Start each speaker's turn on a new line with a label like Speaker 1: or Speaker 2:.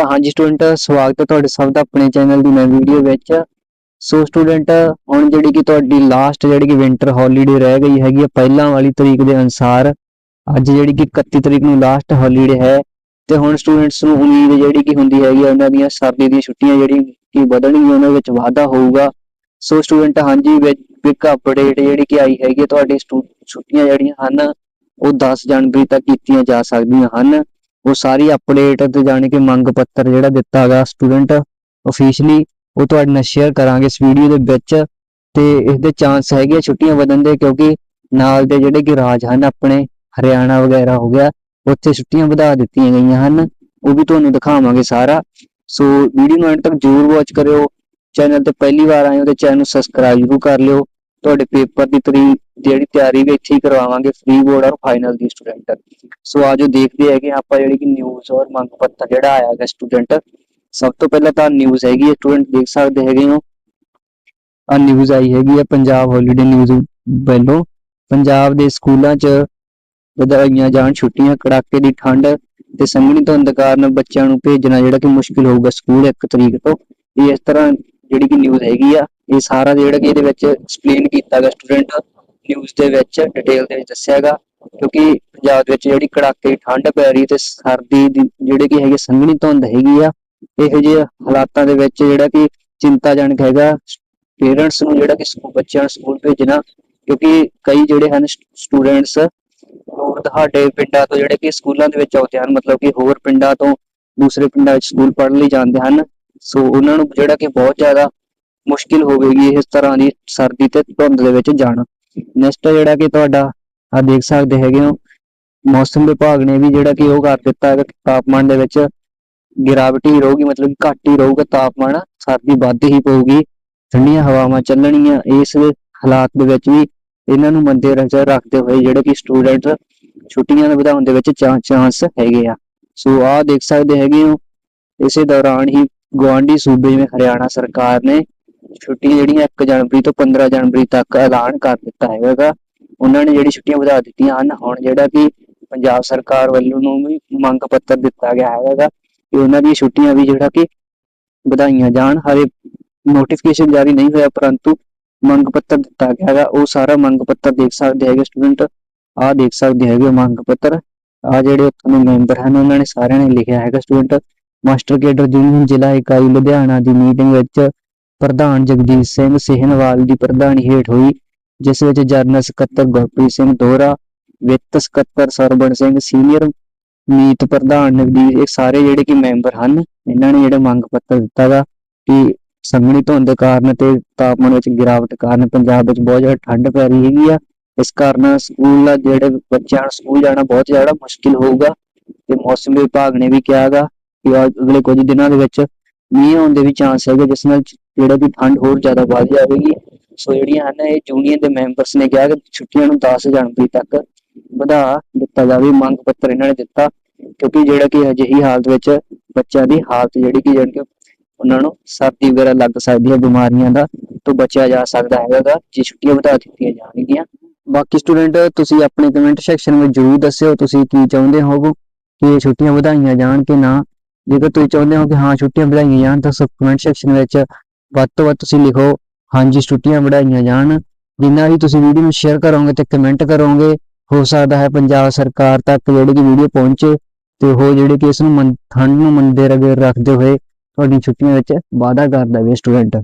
Speaker 1: ਤਾਂ ਹਾਂਜੀ ਸਟੂਡੈਂਟ ਸਵਾਗਤ ਹੈ ਤੁਹਾਡੇ ਸਭ ਦਾ ਆਪਣੇ ਚੈਨਲ ਦੀ ਨਵੀਂ ਵੀਡੀਓ ਵਿੱਚ। ਸੋ ਸਟੂਡੈਂਟ ਹੁਣ ਜਿਹੜੀ ਕਿ ਤੁਹਾਡੀ ਲਾਸਟ ਜਿਹੜੀ ਕਿ ਵਿੰਟਰ ਹੌਲੀਡੇ ਰਹਿ ਗਈ ਹੈਗੀ ਹੈ ਪਹਿਲਾਂ ਵਾਲੀ ਤਰੀਕ ਦੇ ਅਨੁਸਾਰ, ਅੱਜ ਜਿਹੜੀ ਕਿ 31 ਤਰੀਕ ਨੂੰ ਲਾਸਟ ਹੌਲੀਡੇ ਹੈ, ਤੇ ਹੁਣ ਸਟੂਡੈਂਟਸ ਨੂੰ ਉਮੀਦ ਜਿਹੜੀ ਕਿ ਹੁੰਦੀ ਹੈਗੀ ਉਹਨਾਂ ਦੀਆਂ ਸਰਦੀ ਦੀਆਂ ਛੁੱਟੀਆਂ ਜਿਹੜੀ ਕਿ ਵਧਣਗੀਆਂ, ਉਹਨਾਂ ਵਿੱਚ ਵਾਧਾ ਹੋਊਗਾ। ਸੋ ਸਟੂਡੈਂਟ ਹਾਂਜੀ ਬਿਗ ਅਪਡੇਟ ਜਿਹੜੀ ਕਿ ਆਈ ਹੈਗੀ ਹੈ ਤੁਹਾਡੀ ਸਟੂ- ਛੁੱਟੀਆਂ ਜਿਹੜੀਆਂ ਹਨ, ਉਹ 10 ਜਨਵਰੀ ਤੱਕ ਕੀਤੀਆਂ ਜਾ ਸਕਦੀਆਂ ਹਨ। ਉਹ ਸਾਰੀ ਅਪਡੇਟ ਤੇ ਜਾਣੀ ਕਿ ਮੰਗ ਪੱਤਰ ਜਿਹੜਾ ਦਿੱਤਾ ਗਿਆ ਸਟੂਡੈਂਟ ਅਫੀਸ਼ੀਅਲੀ ਉਹ ਤੁਹਾਡੇ ਨਾਲ ਸ਼ੇਅਰ ਕਰਾਂਗੇ ਇਸ ਵੀਡੀਓ ਦੇ ਵਿੱਚ ਤੇ ਇਸ ਦੇ ਚਾਂਸ ਹੈਗੇ ਆ ਛੁੱਟੀਆਂ ਵਧਣ ਦੇ ਕਿਉਂਕਿ ਨਾਲ ਦੇ ਜਿਹੜੇ ਕਿ ਰਾਜ ਹਨ ਆਪਣੇ, ਹਰਿਆਣਾ ਵਗੈਰਾ ਹੋ ਗਿਆ, ਉੱਥੇ ਛੁੱਟੀਆਂ ਵਧਾ ਦਿੱਤੀਆਂ ਗਈਆਂ ਹਨ, ਉਹ ਵੀ ਤੁਹਾਨੂੰ ਦਿਖਾਵਾਂਗੇ ਸਾਰਾ। ਸੋ ਵੀਡੀਓ ਨੂੰ ਐਂਡ ਤੱਕ ਜ਼ਰੂਰ ਵਾਚ ਕਰਿਓ ਚੈਨਲ ਤੇ ਪਹਿਲੀ ਵਾਰ ਆਏ ਹੋ ਤੇ ਚੈਨਲ ਨੂੰ ਸਬਸਕ੍ਰਾਈਬ ਜ਼ਰੂਰ ਕਰ ਲਿਓ। ਤੁਹਾਡੇ ਪੇਪਰ ਦੀ ਤਰੀ ਜਿਹੜੀ ਤਿਆਰੀ ਵੀ ਇੱਥੇ ਹੀ ਕਰਵਾਵਾਂਗੇ ਫ੍ਰੀ ਬੋਰਡ ਔਰ ਫਾਈਨਲ ਦੀ ਸਟੂਡੈਂਟ ਸੋ ਆਜੋ ਦੇਖਦੇ ਹੈਗੇ ਆਪਾਂ ਜਿਹੜੀ ਕਿ ਨਿਊਜ਼ ਔਰ ਮੰਗ ਪੱਤਰ ਜਿਹੜਾ ਆਇਆ ਹੈਗਾ ਸਟੂਡੈਂਟ ਸਭ ਤੋਂ ਪਹਿਲਾਂ ਤਾਂ ਨਿਊਜ਼ ਹੈਗੀ ਸਟੂਡੈਂਟ ਦੇਖ ਸਕਦੇ ਹੈਗੇ ਹੋ। ਆ ਨਿਊਜ਼ ਆਈ ਹੈਗੀ ਹੈ ਪੰਜਾਬ ਹੌਲੀਡੇ ਨਿਊਜ਼ ਵੱਲੋਂ। ਪੰਜਾਬ ਦੇ ਸਕੂਲਾਂ 'ਚ ਵਧਾਈਆਂ ਜਾਣ, ਛੁੱਟੀਆਂ, ਕੜਾਕੇ ਦੀ ਠੰਡ ਤੇ ਸੰਘਣੀ ਧੁੰਦ ਕਾਰਨ ਬੱਚਿਆਂ ਨੂੰ ਭੇਜਣਾ ਜਿਹੜਾ ਕਿ ਮੁਸ਼ਕਿਲ ਹੋਊਗਾ ਸਕੂਲ ਇੱਕ ਤਰੀਕ ਤੋਂ। ਇਸ ਤਰ੍ਹਾਂ ਜਿਹੜੀ ਕਿ ਨਿਊਜ਼ ਹੈਗੀ ਆ ਇਹ ਸਾਰਾ ਜਿਹੜਾ ਕਿ ਇਹਦੇ ਵਿੱਚ ਐਕਸਪਲੇਨ ਕੀਤਾ ਗਿਆ ਸਟੂਡੈਂਟ ਨਿਊਜ਼ ਦੇ ਵਿੱਚ ਡਿਟੇਲ ਦੇ ਵਿੱਚ ਦੱਸਿਆ ਦੱਸਿਆਗਾ ਕਿਉਂਕਿ ਪੰਜਾਬ ਵਿੱਚ ਜਿਹੜੀ ਕੜਾਕੇ ਠੰਡ ਪੈ ਰਹੀ ਤੇ ਸਰਦੀ ਦੀ ਜਿਹੜੇ ਕਿ ਹੈਗੇ ਸੰਘਣੀ ਧੁੰਦ ਹੈਗੀ ਆ, ਇਹੋ ਜਿਹੇ ਹਾਲਾਤਾਂ ਦੇ ਵਿੱਚ ਜਿਹੜਾ ਕਿ ਚਿੰਤਾਜਨਕ ਹੈਗਾ। ਪੇਰੈਂਟਸ ਨੂੰ ਜਿਹੜਾ ਕਿ ਸਕੂ- ਬੱਚਿਆਂ ਨੂੰ ਸਕੂਲ ਭੇਜਣਾ, ਕਿਉਂਕਿ ਕਈ ਜਿਹੜੇ ਹਨ ਸਟੂਡੈਂਟਸ ਹੋਰ ਤੁਹਾਡੇ ਪਿੰਡਾਂ ਤੋਂ ਜਿਹੜੇ ਕਿ ਸਕੂਲਾਂ ਦੇ ਵਿੱਚ ਆਉਂਦੇ ਹਨ, ਮਤਲਬ ਕਿ ਹੋਰ ਪਿੰਡਾਂ ਤੋਂ ਦੂਸਰੇ ਪਿੰਡਾਂ ਵਿੱਚ ਸਕੂਲ ਪੜ੍ਹਨ ਲਈ ਜਾਂਦੇ ਹਨ। ਸੋ ਉਹਨਾਂ ਨੂੰ ਜਿਹੜਾ ਕਿ ਬਹੁਤ ਜ਼ਿਆਦਾ ਮੁਸ਼ਕਿਲ ਹੋਵੇਗੀ ਇਸ ਤਰ੍ਹਾਂ ਦੀ ਸਰਦੀ ਤੇ ਧੁੰਦ ਦੇ ਵਿੱਚ ਜਾਣਾ। ਨੈਕਸਟ ਜਿਹੜਾ ਕਿ ਤੁਹਾਡਾ ਆ ਦੇਖ ਸਕਦੇ ਹੈਗੇ ਹੋ। ਮੌਸਮ ਵਿਭਾਗ ਨੇ ਵੀ ਜਿਹੜਾ ਕਿ ਉਹ ਕਰ ਦਿੱਤਾ ਹੈਗਾ ਕਿ ਤਾਪਮਾਨ ਦੇ ਵਿੱਚ ਗਿਰਾਵਟ ਹੀ ਰਹੂਗੀ, ਮਤਲਬ ਘੱਟ ਹੀ ਰਹੂਗਾ ਤਾਪਮਾਨ, ਸਰਦੀ ਵੱਧ ਹੀ ਪਊਗੀ। ਠੰਡੀਆਂ ਹਵਾਵਾਂ ਚੱਲਣਗੀਆਂ ਇਸ ਹਾਲਾਤ ਦੇ ਵਿੱਚ ਵੀ ਇਹਨਾਂ ਨੂੰ ਮੰਦੇ ਨਜ਼ਰ ਰੱਖਦੇ ਹੋਏ ਜਿਹੜੇ ਕਿ ਸਟੂਡੈਂਟ ਛੁੱਟੀਆਂ ਦੇ ਵਧਾਉਣ ਦੇ ਵਿੱਚ ਚਾਂਸ ਹੈਗੇ ਆ। ਸੋ ਆਹ ਦੇਖ ਸਕਦੇ ਹੈਗੇ ਹੋ, ਇਸੇ ਦੌਰਾਨ ਹੀ ਗੁਆਂਢੀ ਸੂਬੇ ਜਿਵੇਂ ਹਰਿਆਣਾ ਸਰਕਾਰ ਨੇ ਛੁੱਟੀਆਂ ਜਿਹੜੀਆਂ 1 ਜਨਵਰੀ ਤੋਂ 15 ਜਨਵਰੀ ਤੱਕ ਐਲਾਨ ਕਰ ਦਿੱਤਾ ਹੈਗਾ। ਉਹਨਾਂ ਨੇ ਜਿਹੜੀ ਛੁੱਟੀਆਂ ਵਧਾ ਦਿੱਤੀਆਂ ਹਨ, ਹੁਣ ਜਿਹੜਾ ਕਿ ਪੰਜਾਬ ਸਰਕਾਰ ਵੱਲੋਂ ਨੂੰ ਵੀ ਮੰਗ ਪੱਤਰ ਦਿੱਤਾ ਗਿਆ ਹੈਗਾ ਕਿ ਉਹਨਾਂ ਦੀਆਂ ਛੁੱਟੀਆਂ ਵੀ ਜਿਹੜਾ ਕਿ ਵਧਾਈਆਂ ਜਾਣ। ਹਾਲੇ ਨੋਟੀਫਿਕੇਸ਼ਨ ਜਾਰੀ ਨਹੀਂ ਹੋਇਆ, ਪਰੰਤੂ ਮੰਗ ਪੱਤਰ ਦਿੱਤਾ ਗਿਆ ਹੈਗਾ। ਉਹ ਸਾਰਾ ਮੰਗ ਪੱਤਰ ਦੇਖ ਸਕਦੇ ਹੈਗੇ ਸਟੂਡੈਂਟ ਆਹ ਦੇਖ ਸਕਦੇ ਹੈਗੇ ਮੰਗ ਪੱਤਰ। ਆ ਜਿਹੜੇ ਉੱਥੋਂ ਦੇ ਮੈਂਬਰ ਹਨ, ਉਹਨਾਂ ਨੇ ਸਾਰਿਆਂ ਨੇ ਲਿਖਿਆ ਹੈਗਾ। ਸਟੂਡੈਂਟ ਮਾਸਟਰ ਕੇਡਰ ਯੂਨੀਅਨ ਜ਼ਿਲ੍ਹਾ ਇਕਾਈ, ਲੁਧਿਆਣਾ ਦੀ ਮੀਟਿੰਗ ਵਿੱਚ ਪ੍ਰਧਾਨ ਜਗਦੀਸ਼ ਸਿੰਘ ਸੇਹਨਵਾਲ ਦੀ ਪ੍ਰਧਾਨੀ ਹੇਠ ਹੋਈ, ਜਿਸ ਵਿੱਚ ਜਰਨਲ ਸਕੱਤਰ ਗੁਰਪ੍ਰੀਤ ਸਿੰਘ ਦੋਹਰਾ, ਵਿੱਤ ਸਕੱਤਰ ਸਰਬਣ ਸਿੰਘ ਸੀਨੀਅਰ, ਮੀਤ ਪ੍ਰਧਾਨ ਨਵਦੀਪ, ਇਹ ਸਾਰੇ ਜਿਹੜੇ ਕਿ ਮੈਂਬਰ ਹਨ, ਇਹਨਾਂ ਨੇ ਜਿਹੜੇ ਮੰਗ ਪੱਤਰ ਦਿੱਤਾ ਗਾ ਕਿ ਸੰਘਣੀ ਧੁੰਦ ਕਾਰਨ ਤੇ ਤਾਪਮਾਨ ਵਿੱਚ ਗਿਰਾਵਟ ਕਾਰਨ ਪੰਜਾਬ ਵਿੱਚ ਬਹੁਤ ਜ਼ਿਆਦਾ ਠੰਡ ਪੈ ਰਹੀ ਹੈਗੀ ਆ, ਇਸ ਕਾਰਨ ਸਕੂਲ ਦਾ ਜਿਹੜੇ ਬੱਚਿਆਂ ਨੂੰ ਸਕੂਲ ਜਾਣਾ ਬਹੁਤ ਜ਼ਿਆਦਾ ਮੁਸ਼ਕਿਲ ਹੋਊਗਾ, ਤੇ ਮੌਸਮ ਵਿਭਾਗ ਨੇ ਵੀ ਕਿਹਾ ਗਾ ਕਿ ਅਗਲੇ ਕੁਝ ਦਿਨਾਂ ਦੇ ਵਿੱਚ ਮੀਂਹ ਆਉਣ ਦੇ ਵੀ ਚਾਂਸ ਹੈਗੇ, ਜਿਸ ਨਾਲ ਜਿਹੜਾ ਕਿ ਠੰਡ ਹੋਰ ਜ਼ਿਆਦਾ ਵੱਧ ਜਾਵੇਗੀ। ਸੋ ਜਿਹੜੀਆਂ ਹਨ, ਇਹ ਯੂਨੀਅਨ ਦੇ ਮੈਂਬਰਸ ਨੇ ਕਿਹਾ ਕਿ ਛੁੱਟੀਆਂ ਨੂੰ 10 ਜਨਵਰੀ ਤੱਕ ਵਧਾ ਦਿੱਤਾ ਜਾਵੇ, ਮੰਗ ਪੱਤਰ ਇਹਨਾਂ ਨੇ ਦਿੱਤਾ, ਕਿਉਂਕਿ ਜਿਹੜਾ ਕਿ ਅਜਿਹੀ ਹਾਲਤ ਵਿੱਚ ਬੱਚਿਆਂ ਦੀ ਹਾਲਤ ਜਿਹੜੀ ਕਿ ਜਾਣੀ ਕਿ ਉਹਨਾਂ ਨੂੰ ਸਰਦੀ ਵਗੈਰਾ ਲੱਗ ਸਕਦੀ ਹੈ ਬਿਮਾਰੀਆਂ ਦਾ, ਤੋਂ ਬਚਿਆ ਜਾ ਸਕਦਾ ਹੈਗਾ ਗਾ, ਜੇ ਛੁੱਟੀਆਂ ਵਧਾ ਦਿੱਤੀਆਂ ਜਾਣਗੀਆਂ। ਬਾਕੀ ਸਟੂਡੈਂਟ ਤੁਸੀਂ ਆਪਣੇ ਕਮੈਂਟ ਸੈਕਸ਼ਨ ਵਿੱਚ ਜਰੂਰ ਦੱਸਿਓ, ਤੁਸੀਂ ਕੀ ਚਾਹੁੰਦੇ ਹੋ ਕਿ ਛੁੱਟੀਆਂ ਵਧਾਈਆਂ ਜਾਣ ਕਿ ਨਾ। ਜੇਕਰ ਤੁਸੀਂ ਚਾਹੁੰਦੇ ਹੋ ਕਿ ਹਾਂ ਛੁੱਟੀਆਂ ਵਧਾਈਆਂ ਜਾਣ, ਤਾਂ ਕਮੈਂਟ ਸੈਕਸ਼ਨ ਵਿੱਚ ਵੱਧ ਤੋਂ ਵੱਧ ਤੁਸੀਂ ਲਿਖੋ, ਹਾਂਜੀ ਛੁੱਟੀਆਂ ਵਧਾਈਆਂ ਜਾਣ, ਜਿੰਨਾ ਵੀ ਤੁਸੀਂ ਵੀਡੀਓ ਨੂੰ ਸ਼ੇਅਰ ਕਰੋਗੇ ਤੇ ਕਮੈਂਟ ਕਰੋਗੇ, ਹੋ ਸਕਦਾ ਹੈ ਪੰਜਾਬ ਸਰਕਾਰ ਤੱਕ ਜਿਹੜੀ ਕਿ ਵੀਡੀਓ ਪਹੁੰਚੇ ਤੇ ਉਹ ਜਿਹੜੇ ਕਿ ਇਸ ਨੂੰ ਠੰਡ ਨੂੰ ਮੰਦੇ ਰਗੇ ਰੱਖਦੇ ਹੋਏ ਤੁਹਾਡੀ ਛੁੱਟੀਆਂ ਵਿੱਚ ਵਾਅਦਾ ਕਰ ਦੇਵੇ ਸਟੂਡੈਂਟ